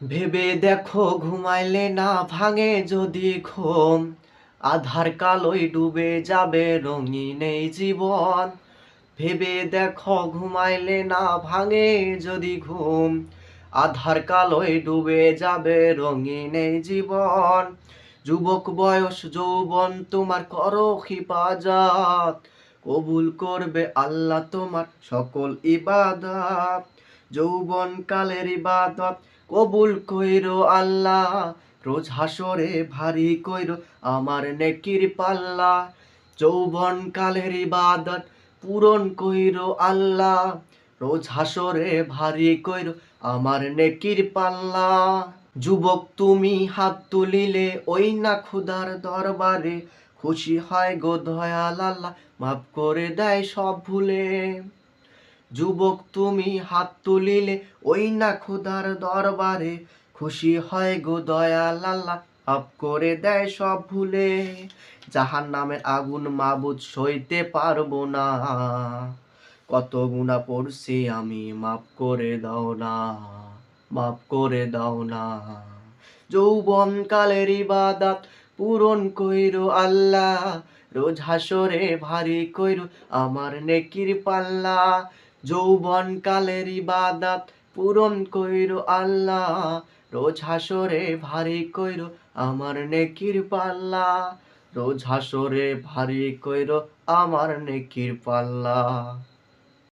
ভেবে দেখো ঘুমাইলে না ভাঙে যদি ঘুম। আধার কালোই ডুবে যাবে রঙিন এই জীবন। ভেবে দেখো ঘুমাইলে না ভাঙে যদি ঘুম। আধার কালোয় ডুবে যাবে রঙিন এই জীবন। যুবক বয়স, যৌবন, তোমার করো হিফাজত। কবুল করবে আল্লাহ তোমার সকল ইবাদত। যৌবন কালের ইবাদত কবুল কইরো আল্লাহ, রোজ হাসরে ভারী কইরো আমার নেকির পাল্লা। যৌবন কালের ইবাদত পূরণ কইরো আল্লাহ, রোজ হাসরে ভারী কইরো আমার নেকির পাল্লা। যুবক তুমি হাত তুলিলে ওই না খুদার দরবারে, খুশি হয় গো দয়াল আল্লাহ, মাফ করে দেয় সব ভুলে। যুবক তুমি হাত তুলিলে, ওই না খুদার দরবারে। খুশি হয় গো দয়াল আল্লাহ মাফ করে দেয় সব ভুলে। জাহান নামের আগুন মাবুদ সইতে পারব না। কত গুণা পড়ছি আমি, মাফ করে দাও না, মাফ করে দাও না। যৌবন কালের ইবাদত পূরণ কইরো আল্লাহ, রোজ হাসরে ভারী কইরো আমার নেকির পাল্লা। যৌবন কালের বাদাত পূরণ কইর আল্লাহ। রোজ হাসরে ভারী কইর আমার নেকির পাল্লা। রোজ হাসরে ভারী কইর আমার নেকির পাল্লা।